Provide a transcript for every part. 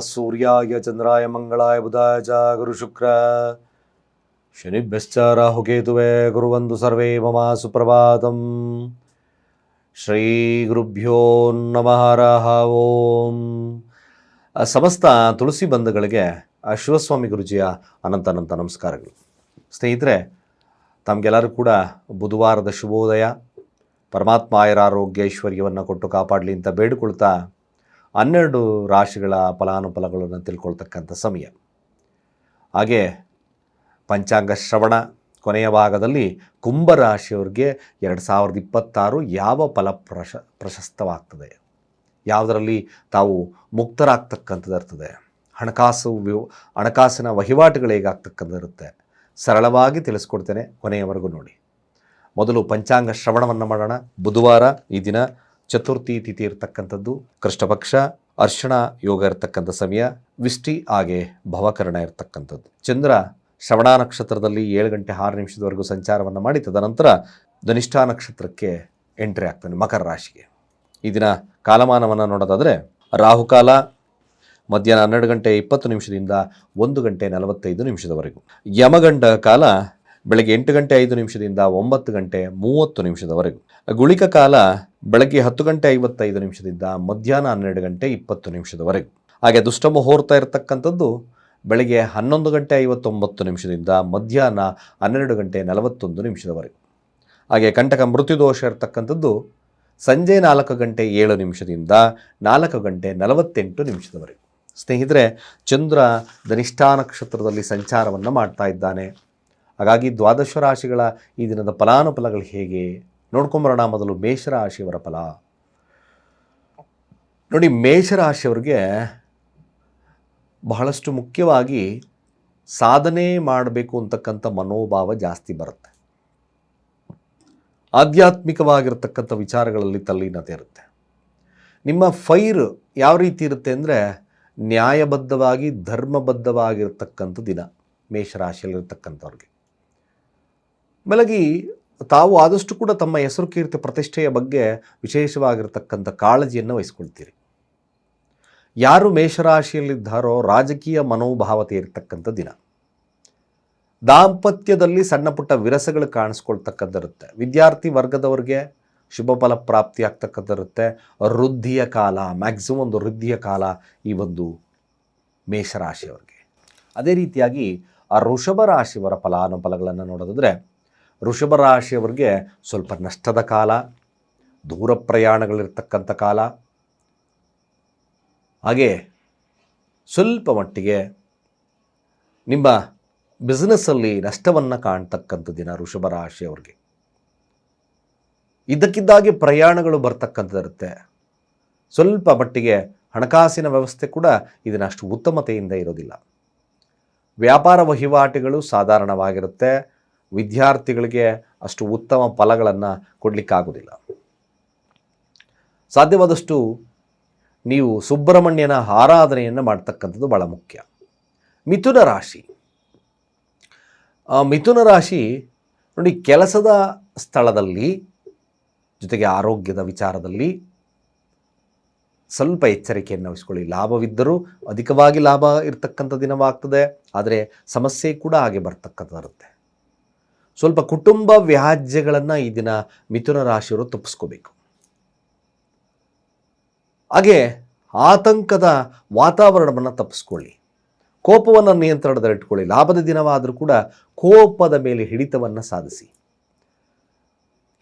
ಸೂರ್ಯಾಯ ಚಂದ್ರಾಯ ಮಂಗಳಾಯ ಬುಧಾಯ ಚ ಗುರು ಶುಕ್ರ ಶನಿಭ್ಯಶ್ಚ ರಾಹುಕೇತುವೆ ಗುರುವಂದು ಸರ್ವೇ ಮಮ ಸುಪ್ರಭಾತಂ ಶ್ರೀ ಗುರುಭ್ಯೋ ನಮಃ ರಾಹ ಓಂ ಸಮಸ್ತ ತುಳಸಿ ಬಂಧುಗಳಿಗೆ ಶಿವಸ್ವಾಮಿ ಗುರುಜಿಯ ಅನಂತ ಅನಂತ ನಮಸ್ಕಾರಗಳು. ಸ್ನೇಹಿತರೆ, ತಮಗೆಲ್ಲರೂ ಕೂಡ ಬುಧವಾರದ ಶುಭೋದಯ. ಪರಮಾತ್ಮ ಆಯುರಾರೋಗ್ಯ ಐಶ್ವರ್ಯವನ್ನು ಕೊಟ್ಟು ಕಾಪಾಡಲಿ ಅಂತ ಬೇಡಿಕೊಳ್ತಾ ಹನ್ನೆರಡು ರಾಶಿಗಳ ಫಲಾನುಫಲಗಳನ್ನು ತಿಳ್ಕೊಳ್ತಕ್ಕಂಥ ಸಮಯ. ಹಾಗೆ ಪಂಚಾಂಗ ಶ್ರವಣ ಕೊನೆಯ ಭಾಗದಲ್ಲಿ ಕುಂಭರಾಶಿಯವರಿಗೆ ಎರಡು ಸಾವಿರದ ಇಪ್ಪತ್ತಾರು ಯಾವ ಫಲ ಪ್ರಶ, ಪ್ರಶಸ್ತವಾಗ್ತದೆ? ಯಾವುದರಲ್ಲಿ ತಾವು ಮುಕ್ತರಾಗ್ತಕ್ಕಂಥದ್ದು ಇರ್ತದೆ? ಹಣಕಾಸು ವ್ಯವ ಹಣಕಾಸಿನ ವಹಿವಾಟುಗಳು ಹೇಗಾಗ್ತಕ್ಕಂಥದ್ದು ಇರುತ್ತೆ? ಸರಳವಾಗಿ ತಿಳಿಸ್ಕೊಡ್ತೇನೆ ಕೊನೆಯವರೆಗೂ ನೋಡಿ. ಮೊದಲು ಪಂಚಾಂಗ ಶ್ರವಣವನ್ನು ಮಾಡೋಣ. ಬುಧವಾರ ಈ ದಿನ ಚತುರ್ಥಿ ತಿಥಿ ಇರತಕ್ಕಂಥದ್ದು, ಕೃಷ್ಣಪಕ್ಷ ಅರ್ಶನ ಯೋಗ ಇರತಕ್ಕಂಥ ಸಮಯ ವಿಷ್ಟಿ ಹಾಗೆ ಭವಕರಣ ಇರತಕ್ಕಂಥದ್ದು. ಚಂದ್ರ ಶ್ರವಣ ನಕ್ಷತ್ರದಲ್ಲಿ ಏಳು ಗಂಟೆ ಆರು ನಿಮಿಷದವರೆಗೂ ಸಂಚಾರವನ್ನು ಮಾಡಿ, ತದನಂತರ ಧನಿಷ್ಠಾ ನಕ್ಷತ್ರಕ್ಕೆ ಎಂಟ್ರಿ ಆಗ್ತಾನೆ ಮಕರ ರಾಶಿಗೆ. ಈ ದಿನ ಕಾಲಮಾನವನ್ನು ನೋಡೋದಾದರೆ ರಾಹುಕಾಲ ಮಧ್ಯಾಹ್ನ ಹನ್ನೆರಡು ಗಂಟೆ ಇಪ್ಪತ್ತು ನಿಮಿಷದಿಂದ ಒಂದು ಗಂಟೆ ನಲವತ್ತೈದು ನಿಮಿಷದವರೆಗೂ. ಯಮಗಂಡ ಕಾಲ ಬೆಳಗ್ಗೆ ಎಂಟು ಗಂಟೆ ಐದು ನಿಮಿಷದಿಂದ ಒಂಬತ್ತು ಗಂಟೆ ಮೂವತ್ತು ನಿಮಿಷದವರೆಗೂ. ಗುಳಿಕ ಕಾಲ ಬೆಳಗ್ಗೆ ಹತ್ತು ಗಂಟೆ ಐವತ್ತೈದು ನಿಮಿಷದಿಂದ ಮಧ್ಯಾಹ್ನ ಹನ್ನೆರಡು ಗಂಟೆ ಇಪ್ಪತ್ತು ನಿಮಿಷದವರೆಗೂ. ಹಾಗೆ ದುಷ್ಟ ಮುಹೂರ್ತ ಇರತಕ್ಕಂಥದ್ದು ಬೆಳಗ್ಗೆ ಹನ್ನೊಂದು ಗಂಟೆ ಐವತ್ತೊಂಬತ್ತು ನಿಮಿಷದಿಂದ ಮಧ್ಯಾಹ್ನ ಹನ್ನೆರಡು ಗಂಟೆ ನಲವತ್ತೊಂದು ನಿಮಿಷದವರೆಗೆ. ಹಾಗೆ ಕಂಟಕ ಮೃತ್ಯುದೋಷ ಇರತಕ್ಕಂಥದ್ದು ಸಂಜೆ ನಾಲ್ಕು ಗಂಟೆ ಏಳು ನಿಮಿಷದಿಂದ ನಾಲ್ಕು ಗಂಟೆ ನಲವತ್ತೆಂಟು ನಿಮಿಷದವರೆಗೂ. ಸ್ನೇಹಿತರೆ, ಚಂದ್ರ ಧನಿಷ್ಠಾ ನಕ್ಷತ್ರದಲ್ಲಿ ಸಂಚಾರವನ್ನು ಮಾಡ್ತಾ ಇದ್ದಾನೆ. ಹಾಗಾಗಿ ದ್ವಾದಶ ರಾಶಿಗಳ ಈ ದಿನದ ಫಲಾನುಫಲಗಳು ಹೇಗೆ? ನೋಡ್ಕೊಂಬರೋಣ ಮೊದಲು ಮೇಷರಾಶಿಯವರ ಫಲ. ನೋಡಿ ಮೇಷರಾಶಿಯವರಿಗೆ ಬಹಳಷ್ಟು ಮುಖ್ಯವಾಗಿ ಸಾಧನೆ ಮಾಡಬೇಕು ಅಂತಕ್ಕಂಥ ಮನೋಭಾವ ಜಾಸ್ತಿ ಬರುತ್ತೆ. ಆಧ್ಯಾತ್ಮಿಕವಾಗಿರ್ತಕ್ಕಂಥ ವಿಚಾರಗಳಲ್ಲಿ ತಲ್ಲೀನತೆ ಇರುತ್ತೆ. ನಿಮ್ಮ ಫೈರ್ ಯಾವ ರೀತಿ ಇರುತ್ತೆ ಅಂದರೆ ನ್ಯಾಯಬದ್ಧವಾಗಿ, ಧರ್ಮಬದ್ಧವಾಗಿರ್ತಕ್ಕಂಥ ದಿನ, ಮೇಷರಾಶಿಯಲ್ಲಿರ್ತಕ್ಕಂಥವ್ರಿಗೆ. ಬೆಳಗಿ, ತಾವು ಆದಷ್ಟು ಕೂಡ ತಮ್ಮ ಹೆಸರು ಕೀರ್ತಿ ಪ್ರತಿಷ್ಠೆಯ ಬಗ್ಗೆ ವಿಶೇಷವಾಗಿರ್ತಕ್ಕಂಥ ಕಾಳಜಿಯನ್ನು ವಹಿಸ್ಕೊಳ್ತೀರಿ. ಯಾರು ಮೇಷರಾಶಿಯಲ್ಲಿದ್ದಾರೋ ರಾಜಕೀಯ ಮನೋಭಾವತೆ ಇರತಕ್ಕಂಥ ದಿನ. ದಾಂಪತ್ಯದಲ್ಲಿ ಸಣ್ಣ ಪುಟ್ಟ ವಿರಸಗಳು ಕಾಣಿಸ್ಕೊಳ್ತಕ್ಕಂಥದ್ದಿರುತ್ತೆ. ವಿದ್ಯಾರ್ಥಿ ವರ್ಗದವ್ರಿಗೆ ಶುಭ ಫಲ ಪ್ರಾಪ್ತಿ ಆಗ್ತಕ್ಕಂಥದ್ದಿರುತ್ತೆ. ವೃದ್ಧಿಯ ಕಾಲ ಮ್ಯಾಕ್ಸಿಮಮ್ ಒಂದು ವೃದ್ಧಿಯ ಕಾಲ ಈ ಒಂದು ಮೇಷರಾಶಿಯವರಿಗೆ. ಅದೇ ರೀತಿಯಾಗಿ ಆ ಋಷಭ ರಾಶಿಯವರ ಫಲಾನುಫಲಗಳನ್ನು ನೋಡೋದಾದರೆ ಋಷಭ ರಾಶಿಯವರಿಗೆ ಸ್ವಲ್ಪ ನಷ್ಟದ ಕಾಲ, ದೂರ ಪ್ರಯಾಣಗಳಿರ್ತಕ್ಕಂಥ ಕಾಲ, ಹಾಗೆ ಸ್ವಲ್ಪ ಮಟ್ಟಿಗೆ ನಿಮ್ಮ ಬಿಸ್ನೆಸ್ಸಲ್ಲಿ ನಷ್ಟವನ್ನು ಕಾಣ್ತಕ್ಕಂಥ ದಿನ ವೃಷಭ ರಾಶಿಯವರಿಗೆ. ಇದ್ದಕ್ಕಿದ್ದಾಗೆ ಪ್ರಯಾಣಗಳು ಬರ್ತಕ್ಕಂಥದ್ದಿರುತ್ತೆ. ಸ್ವಲ್ಪ ಮಟ್ಟಿಗೆ ಹಣಕಾಸಿನ ವ್ಯವಸ್ಥೆ ಕೂಡ ಇದನ್ನು ಅಷ್ಟು ಉತ್ತಮತೆಯಿಂದ ಇರೋದಿಲ್ಲ. ವ್ಯಾಪಾರ ವಹಿವಾಟುಗಳು ಸಾಧಾರಣವಾಗಿರುತ್ತೆ. ವಿದ್ಯಾರ್ಥಿಗಳಿಗೆ ಅಷ್ಟು ಉತ್ತಮ ಫಲಗಳನ್ನು ಕೊಡಲಿಕ್ಕಾಗೋದಿಲ್ಲ. ಸಾಧ್ಯವಾದಷ್ಟು ನೀವು ಸುಬ್ರಹ್ಮಣ್ಯನ ಆರಾಧನೆಯನ್ನು ಮಾಡ್ತಕ್ಕಂಥದ್ದು ಭಾಳ ಮುಖ್ಯ. ಮಿಥುನ ರಾಶಿ. ಮಿಥುನ ರಾಶಿ ನೋಡಿ ಕೆಲಸದ ಸ್ಥಳದಲ್ಲಿ ಜೊತೆಗೆ ಆರೋಗ್ಯದ ವಿಚಾರದಲ್ಲಿ ಸ್ವಲ್ಪ ಎಚ್ಚರಿಕೆಯನ್ನು ವಹಿಸ್ಕೊಳ್ಳಿ. ಲಾಭವಿದ್ದರೂ ಅಧಿಕವಾಗಿ ಲಾಭ ಇರತಕ್ಕಂಥ ದಿನವಾಗ್ತದೆ. ಆದರೆ ಸಮಸ್ಯೆ ಕೂಡ ಹಾಗೆ ಬರ್ತಕ್ಕಂಥದ್ದಿರುತ್ತೆ. ಸ್ವಲ್ಪ ಕುಟುಂಬ ವ್ಯಾಜ್ಯಗಳನ್ನು ಈ ದಿನ ಮಿಥುನ ರಾಶಿಯವರು ತಪ್ಪಿಸ್ಕೋಬೇಕು. ಹಾಗೆ ಆತಂಕದ ವಾತಾವರಣವನ್ನು ತಪ್ಪಿಸ್ಕೊಳ್ಳಿ. ಕೋಪವನ್ನು ನಿಯಂತ್ರಣದಲ್ಲಿಟ್ಕೊಳ್ಳಿ. ಲಾಭದ ದಿನವಾದರೂ ಕೂಡ ಕೋಪದ ಮೇಲೆ ಹಿಡಿತವನ್ನು ಸಾಧಿಸಿ.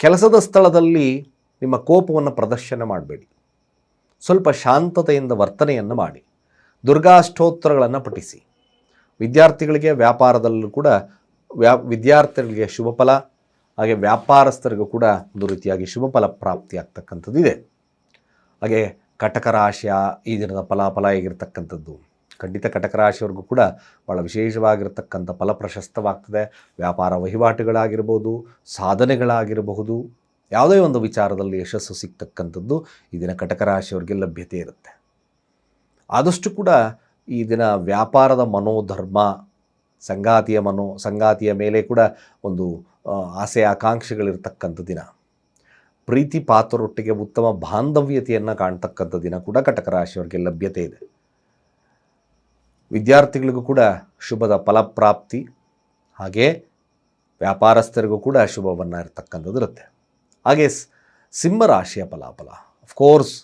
ಕೆಲಸದ ಸ್ಥಳದಲ್ಲಿ ನಿಮ್ಮ ಕೋಪವನ್ನು ಪ್ರದರ್ಶನ ಮಾಡಬೇಡಿ. ಸ್ವಲ್ಪ ಶಾಂತತೆಯಿಂದ ವರ್ತನೆಯನ್ನು ಮಾಡಿ. ದುರ್ಗಾಷ್ಟೋತ್ತರಗಳನ್ನು ಪಠಿಸಿ. ವಿದ್ಯಾರ್ಥಿಗಳಿಗೆ ವ್ಯಾಪಾರದಲ್ಲೂ ಕೂಡ ವ್ಯಾ, ವಿದ್ಯಾರ್ಥಿಗಳಿಗೆ ಶುಭ ಫಲ, ಹಾಗೆ ವ್ಯಾಪಾರಸ್ಥರಿಗೂ ಕೂಡ ಒಂದು ರೀತಿಯಾಗಿ ಶುಭ ಫಲ ಪ್ರಾಪ್ತಿ ಆಗ್ತಕ್ಕಂಥದ್ದು ಇದೆ ಹಾಗೆ ಕಟಕ ರಾಶಿಯ ಈ ದಿನದ ಫಲಾಫಲ ಹೇಗಿರ್ತಕ್ಕಂಥದ್ದು? ಖಂಡಿತ ಕಟಕ ರಾಶಿಯವ್ರಿಗೂ ಕೂಡ ಭಾಳ ವಿಶೇಷವಾಗಿರತಕ್ಕಂಥ ಫಲ ಪ್ರಶಸ್ತವಾಗ್ತದೆ. ವ್ಯಾಪಾರ ವಹಿವಾಟುಗಳಾಗಿರ್ಬೋದು, ಸಾಧನೆಗಳಾಗಿರಬಹುದು, ಯಾವುದೇ ಒಂದು ವಿಚಾರದಲ್ಲಿ ಯಶಸ್ಸು ಸಿಗ್ತಕ್ಕಂಥದ್ದು ಈ ದಿನ ಕಟಕ ರಾಶಿಯವ್ರಿಗೆ ಲಭ್ಯತೆ ಇರುತ್ತೆ. ಆದಷ್ಟು ಕೂಡ ಈ ದಿನ ವ್ಯಾಪಾರದ ಮನೋಧರ್ಮ, ಸಂಗಾತಿಯ ಮನೋ, ಸಂಗಾತಿಯ ಮೇಲೆ ಕೂಡ ಒಂದು ಆಸೆ ಆಕಾಂಕ್ಷೆಗಳಿರ್ತಕ್ಕಂಥ ದಿನ. ಪ್ರೀತಿ ಪಾತ್ರರೊಟ್ಟಿಗೆ ಉತ್ತಮ ಬಾಂಧವ್ಯತೆಯನ್ನು ಕಾಣ್ತಕ್ಕಂಥ ದಿನ ಕೂಡ ಕಟಕ ರಾಶಿಯವರಿಗೆ ಲಭ್ಯತೆ ಇದೆ. ವಿದ್ಯಾರ್ಥಿಗಳಿಗೂ ಕೂಡ ಶುಭದ ಫಲಪ್ರಾಪ್ತಿ, ಹಾಗೆ ವ್ಯಾಪಾರಸ್ಥರಿಗೂ ಕೂಡ ಶುಭವನ್ನು ಇರತಕ್ಕಂಥದ್ದು ಇರುತ್ತೆ. ಹಾಗೆ ಸಿಂಹರಾಶಿಯ ಫಲಾಫಲ. ಅಫ್ಕೋರ್ಸ್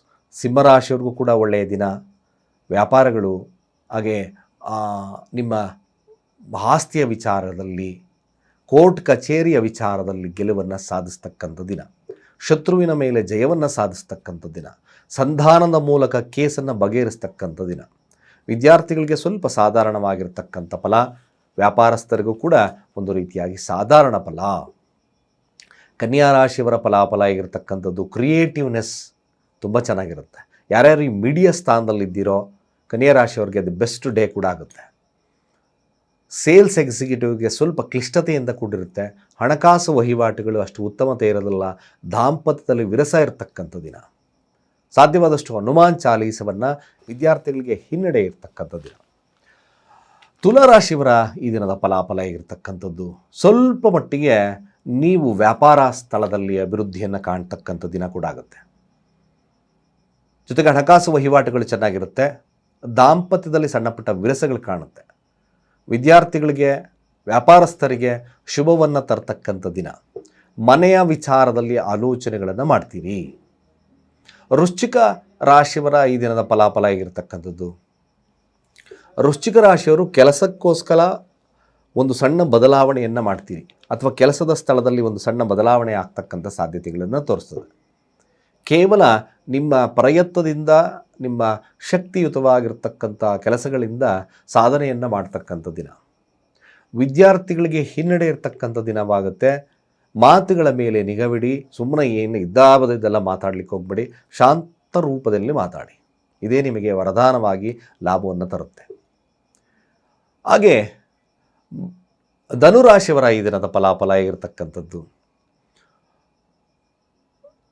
ಸಿಂಹರಾಶಿಯವ್ರಿಗೂ ಕೂಡ ಒಳ್ಳೆಯ ದಿನ. ವ್ಯಾಪಾರಗಳು, ಹಾಗೆ ನಿಮ್ಮ ಆಸ್ತಿಯ ವಿಚಾರದಲ್ಲಿ, ಕೋರ್ಟ್ ಕಚೇರಿಯ ವಿಚಾರದಲ್ಲಿ ಗೆಲುವನ್ನು ಸಾಧಿಸ್ತಕ್ಕಂಥ ದಿನ. ಶತ್ರುವಿನ ಮೇಲೆ ಜಯವನ್ನು ಸಾಧಿಸ್ತಕ್ಕಂಥ ದಿನ. ಸಂಧಾನದ ಮೂಲಕ ಕೇಸನ್ನು ಬಗೆಹರಿಸ್ತಕ್ಕಂಥ ದಿನ. ವಿದ್ಯಾರ್ಥಿಗಳಿಗೆ ಸ್ವಲ್ಪ ಸಾಧಾರಣವಾಗಿರ್ತಕ್ಕಂಥ ಫಲ, ವ್ಯಾಪಾರಸ್ಥರಿಗೂ ಕೂಡ ಒಂದು ರೀತಿಯಾಗಿ ಸಾಧಾರಣ ಫಲ. ಕನ್ಯಾ ರಾಶಿಯವರ ಫಲಾಫಲ ಆಗಿರ್ತಕ್ಕಂಥದ್ದು ಕ್ರಿಯೇಟಿವ್ನೆಸ್ ತುಂಬ ಚೆನ್ನಾಗಿರುತ್ತೆ. ಯಾರ್ಯಾರು ಈ ಮೀಡಿಯಾ ಸ್ಥಾನದಲ್ಲಿದ್ದೀರೋ ಕನ್ಯಾ ರಾಶಿಯವ್ರಿಗೆ ಅದು ಬೆಸ್ಟ್ ಡೇ ಕೂಡ ಆಗುತ್ತೆ. ಸೇಲ್ಸ್ ಎಕ್ಸಿಕ್ಯೂಟಿವ್ಗೆ ಸ್ವಲ್ಪ ಕ್ಲಿಷ್ಟತೆಯಿಂದ ಕೂಡಿರುತ್ತೆ. ಹಣಕಾಸು ವಹಿವಾಟುಗಳು ಅಷ್ಟು ಉತ್ತಮತೆ ಇರೋದಿಲ್ಲ. ದಾಂಪತ್ಯದಲ್ಲಿ ವಿರಸ ಇರತಕ್ಕಂಥ ದಿನ. ಸಾಧ್ಯವಾದಷ್ಟು ಹನುಮಾನ್ ಚಾಲೀಸವನ್ನು ವಿದ್ಯಾರ್ಥಿಗಳಿಗೆ ಹಿನ್ನಡೆ ಇರತಕ್ಕಂಥ ದಿನ ತುಲಾರಾಶಿಯವರ ಈ ದಿನದ ಫಲಾಫಲ ಇರತಕ್ಕಂಥದ್ದು. ಸ್ವಲ್ಪ ಮಟ್ಟಿಗೆ ನೀವು ವ್ಯಾಪಾರ ಸ್ಥಳದಲ್ಲಿ ಅಭಿವೃದ್ಧಿಯನ್ನು ಕಾಣ್ತಕ್ಕಂಥ ದಿನ ಕೂಡ ಆಗುತ್ತೆ. ಜೊತೆಗೆ ಹಣಕಾಸು ವಹಿವಾಟುಗಳು ಚೆನ್ನಾಗಿರುತ್ತೆ. ದಾಂಪತ್ಯದಲ್ಲಿ ಸಣ್ಣಪುಟ್ಟ ವಿರಸಗಳು ಕಾಣುತ್ತೆ. ವಿದ್ಯಾರ್ಥಿಗಳಿಗೆ, ವ್ಯಾಪಾರಸ್ಥರಿಗೆ ಶುಭವನ್ನು ತರ್ತಕ್ಕಂಥ ದಿನ. ಮನೆಯ ವಿಚಾರದಲ್ಲಿ ಆಲೋಚನೆಗಳನ್ನು ಮಾಡ್ತೀರಿ. ವೃಶ್ಚಿಕ ರಾಶಿಯವರ ಈ ದಿನದ ಫಲಾಫಲ ಆಗಿರ್ತಕ್ಕಂಥದ್ದು. ವೃಶ್ಚಿಕ ರಾಶಿಯವರು ಕೆಲಸಕ್ಕೋಸ್ಕರ ಒಂದು ಸಣ್ಣ ಬದಲಾವಣೆಯನ್ನು ಮಾಡ್ತೀರಿ. ಅಥವಾ ಕೆಲಸದ ಸ್ಥಳದಲ್ಲಿ ಒಂದು ಸಣ್ಣ ಬದಲಾವಣೆ ಆಗ್ತಕ್ಕಂಥ ಸಾಧ್ಯತೆಗಳನ್ನು ತೋರಿಸ್ತದೆ. ಕೇವಲ ನಿಮ್ಮ ಪ್ರಯತ್ನದಿಂದ, ನಿಮ್ಮ ಶಕ್ತಿಯುತವಾಗಿರ್ತಕ್ಕಂಥ ಕೆಲಸಗಳಿಂದ ಸಾಧನೆಯನ್ನು ಮಾಡ್ತಕ್ಕಂಥ ದಿನ. ವಿದ್ಯಾರ್ಥಿಗಳಿಗೆ ಹಿನ್ನಡೆ ಇರತಕ್ಕಂಥ ದಿನವಾಗುತ್ತೆ. ಮಾತುಗಳ ಮೇಲೆ ನಿಗವಿಡಿ, ಸುಮ್ಮನೆ ಏನು ಇದ್ದಾಬದಿದ್ದೆಲ್ಲ ಮಾತಾಡಲಿಕ್ಕೆ ಹೋಗಬೇಡಿ, ಶಾಂತ ರೂಪದಲ್ಲಿ ಮಾತಾಡಿ. ಇದೇ ನಿಮಗೆ ವರದಾನವಾಗಿ ಲಾಭವನ್ನು ತರುತ್ತೆ. ಹಾಗೆ, ಧನುರಾಶಿಯವರ ಈ ದಿನದ ಫಲಾಫಲ ಇರತಕ್ಕಂಥದ್ದು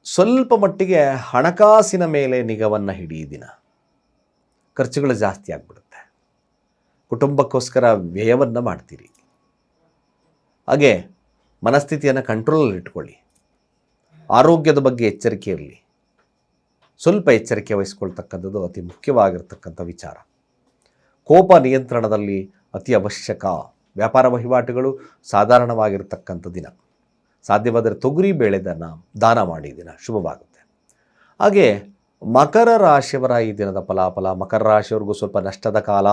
ಸ್ವಲ್ಪ ಮಟ್ಟಿಗೆ ಹಣಕಾಸಿನ ಮೇಲೆ ನಿಗವನ್ನು ಹಿಡಿ ದಿನ. ಖರ್ಚುಗಳು ಜಾಸ್ತಿ ಆಗಿಬಿಡುತ್ತೆ. ಕುಟುಂಬಕ್ಕೋಸ್ಕರ ವ್ಯಯವನ್ನು ಮಾಡ್ತೀರಿ. ಹಾಗೆ ಮನಸ್ಥಿತಿಯನ್ನು ಕಂಟ್ರೋಲಲ್ಲಿ ಇಟ್ಕೊಳ್ಳಿ. ಆರೋಗ್ಯದ ಬಗ್ಗೆ ಎಚ್ಚರಿಕೆ ಇರಲಿ. ಸ್ವಲ್ಪ ಎಚ್ಚರಿಕೆ ವಹಿಸ್ಕೊಳ್ತಕ್ಕಂಥದ್ದು ಅತಿ ಮುಖ್ಯವಾಗಿರ್ತಕ್ಕಂಥ ವಿಚಾರ. ಕೋಪ ನಿಯಂತ್ರಣದಲ್ಲಿ ಅತಿ ಅವಶ್ಯಕ ವ್ಯಾಪಾರ ವಹಿವಾಟುಗಳು ಸಾಧಾರಣವಾಗಿರ್ತಕ್ಕಂಥ ದಿನ. ಸಾಧ್ಯವಾದರೆ ತೊಗರಿ ಬೇಳೆದನ್ನು ದಾನ ಮಾಡಿ ದಿನ. ಶುಭವಾಗುತ್ತೆ. ಹಾಗೆ ಮಕರ ರಾಶಿಯವರ ಈ ದಿನದ ಫಲಾಫಲ, ಮಕರ ರಾಶಿಯವ್ರಿಗೂ ಸ್ವಲ್ಪ ನಷ್ಟದ ಕಾಲ,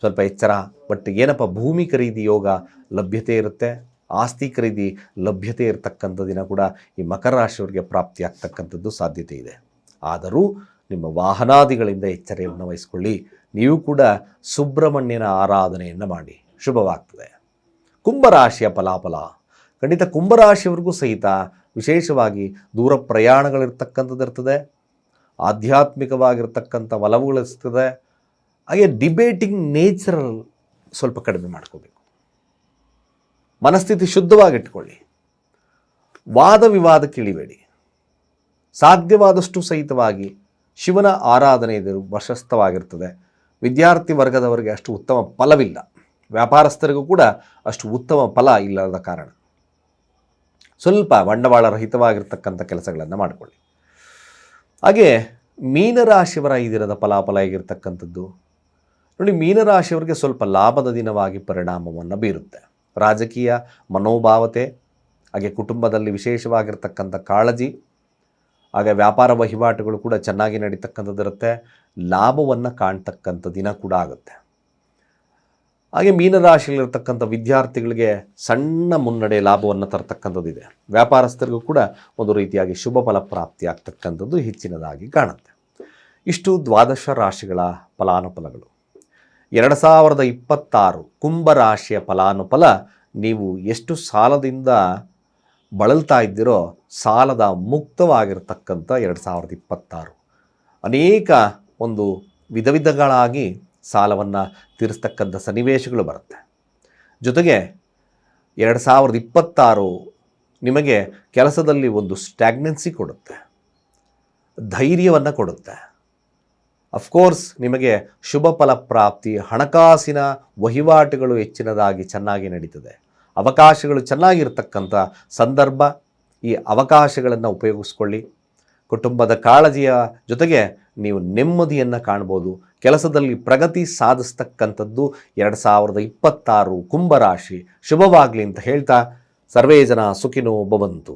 ಸ್ವಲ್ಪ ಎಚ್ಚರ, ಬಟ್ ಏನಪ್ಪ ಭೂಮಿ ಖರೀದಿ ಯೋಗ ಲಭ್ಯತೆ ಇರುತ್ತೆ. ಆಸ್ತಿ ಖರೀದಿ ಲಭ್ಯತೆ ಇರತಕ್ಕಂಥ ದಿನ ಕೂಡ ಈ ಮಕರ ರಾಶಿಯವರಿಗೆ ಪ್ರಾಪ್ತಿಯಾಗ್ತಕ್ಕಂಥದ್ದು ಸಾಧ್ಯತೆ ಇದೆ. ಆದರೂ ನಿಮ್ಮ ವಾಹನಾದಿಗಳಿಂದ ಎಚ್ಚರಿಯನ್ನು ವಹಿಸ್ಕೊಳ್ಳಿ. ನೀವು ಕೂಡ ಸುಬ್ರಹ್ಮಣ್ಯನ ಆರಾಧನೆಯನ್ನು ಮಾಡಿ. ಶುಭವಾಗ್ತದೆ. ಕುಂಭರಾಶಿಯ ಫಲಾಫಲ. ಖಂಡಿತ ಕುಂಭರಾಶಿಯವರಿಗೂ ಸಹಿತ ವಿಶೇಷವಾಗಿ ದೂರ ಪ್ರಯಾಣಗಳಿರ್ತಕ್ಕಂಥದ್ದಿರ್ತದೆ ಆಧ್ಯಾತ್ಮಿಕವಾಗಿರ್ತಕ್ಕಂಥ ಒಲವುಗಳಿರ್ತದೆ ಹಾಗೆ ಡಿಬೇಟಿಂಗ್ ನೇಚರಲ್ ಸ್ವಲ್ಪ ಕಡಿಮೆ ಮಾಡ್ಕೋಬೇಕು. ಮನಸ್ಥಿತಿ ಶುದ್ಧವಾಗಿಟ್ಕೊಳ್ಳಿ. ವಾದ ವಿವಾದ ಕಿಳಿಬೇಡಿ ಸಾಧ್ಯವಾದಷ್ಟು ಸಹಿತವಾಗಿ ಶಿವನ ಆರಾಧನೆ ಇದು ಪ್ರಶಸ್ತವಾಗಿರ್ತದೆ. ವಿದ್ಯಾರ್ಥಿ ವರ್ಗದವರಿಗೆ ಅಷ್ಟು ಉತ್ತಮ ಫಲವಿಲ್ಲ. ವ್ಯಾಪಾರಸ್ಥರಿಗೂ ಕೂಡ ಅಷ್ಟು ಉತ್ತಮ ಫಲ ಇಲ್ಲದ ಕಾರಣ. ಸ್ವಲ್ಪ ಬಂಡವಾಳ ರಹಿತವಾಗಿರ್ತಕ್ಕಂಥ ಕೆಲಸಗಳನ್ನು ಮಾಡಿಕೊಳ್ಳಿ. ಹಾಗೆ ಮೀನರಾಶಿಯವರ ಈ ದಿನದ ಫಲಾಫಲ ಆಗಿರ್ತಕ್ಕಂಥದ್ದು ನೋಡಿ, ಮೀನರಾಶಿಯವರಿಗೆ ಸ್ವಲ್ಪ ಲಾಭದ ದಿನವಾಗಿ ಪರಿಣಾಮವನ್ನು ಬೀರುತ್ತೆ. ರಾಜಕೀಯ ಮನೋಭಾವತೆ, ಹಾಗೆ ಕುಟುಂಬದಲ್ಲಿ ವಿಶೇಷವಾಗಿರ್ತಕ್ಕಂಥ ಕಾಳಜಿ, ಹಾಗೆ ವ್ಯಾಪಾರ ವಹಿವಾಟುಗಳು ಕೂಡ ಚೆನ್ನಾಗಿ ನಡೀತಕ್ಕಂಥದ್ದಿರುತ್ತೆ ಲಾಭವನ್ನು ಕಾಣ್ತಕ್ಕಂಥ ದಿನ ಕೂಡ ಆಗುತ್ತೆ. ಹಾಗೆ ಮೀನರಾಶಿಯಲ್ಲಿರ್ತಕ್ಕಂಥ ವಿದ್ಯಾರ್ಥಿಗಳಿಗೆ ಸಣ್ಣ ಮುನ್ನಡೆ ಲಾಭವನ್ನು ತರತಕ್ಕಂಥದ್ದಿದೆ ವ್ಯಾಪಾರಸ್ಥರಿಗೂ ಕೂಡ ಒಂದು ರೀತಿಯಾಗಿ ಶುಭ ಫಲ ಪ್ರಾಪ್ತಿ ಆಗ್ತಕ್ಕಂಥದ್ದು ಹೆಚ್ಚಿನದಾಗಿ ಕಾಣುತ್ತೆ. ಇಷ್ಟು ದ್ವಾದಶ ರಾಶಿಗಳ ಫಲಾನುಫಲಗಳು. ಎರಡು ಸಾವಿರದ ಇಪ್ಪತ್ತಾರು ಕುಂಭರಾಶಿಯ ಫಲಾನುಫಲ ನೀವು ಎಷ್ಟು ಸಾಲದಿಂದ ಬಳಲ್ತಾ ಇದ್ದೀರೋ ಸಾಲದ ಮುಕ್ತವಾಗಿರ್ತಕ್ಕಂಥ ಎರಡು ಸಾವಿರದ ಇಪ್ಪತ್ತಾರು. ಅನೇಕ ಒಂದು ವಿಧ ವಿಧಗಳಾಗಿ ಸಾಲವನ್ನು ತೀರಿಸ್ತಕ್ಕಂಥ ಸನ್ನಿವೇಶಗಳು ಬರುತ್ತೆ. ಜೊತೆಗೆ ಎರಡು ಸಾವಿರದ ಇಪ್ಪತ್ತಾರು ನಿಮಗೆ ಕೆಲಸದಲ್ಲಿ ಒಂದು ಸ್ಟ್ಯಾಗ್ನೆನ್ಸಿ ಕೊಡುತ್ತೆ. ಧೈರ್ಯವನ್ನು ಕೊಡುತ್ತೆ. ಅಫ್ಕೋರ್ಸ್ ನಿಮಗೆ ಶುಭ ಫಲ ಪ್ರಾಪ್ತಿ, ಹಣಕಾಸಿನ ವಹಿವಾಟುಗಳು ಹೆಚ್ಚಿನದಾಗಿ ಚೆನ್ನಾಗಿ ನಡೀತದೆ. ಅವಕಾಶಗಳು ಚೆನ್ನಾಗಿರ್ತಕ್ಕಂಥ ಸಂದರ್ಭ, ಈ ಅವಕಾಶಗಳನ್ನು ಉಪಯೋಗಿಸ್ಕೊಳ್ಳಿ. ಕುಟುಂಬದ ಕಾಳಜಿಯ ಜೊತೆಗೆ ನೀವು ನೆಮ್ಮದಿಯನ್ನು ಕಾಣ್ಬೋದು. ಕೆಲಸದಲ್ಲಿ ಪ್ರಗತಿ ಸಾಧಿಸ್ತಕ್ಕಂಥದ್ದು ಎರಡು ಸಾವಿರದ ಇಪ್ಪತ್ತಾರು ಕುಂಭರಾಶಿ. ಶುಭವಾಗಲಿ ಅಂತ ಹೇಳ್ತಾ ಸರ್ವೇ ಜನ ಸುಖಿನೋ ಭವಂತು.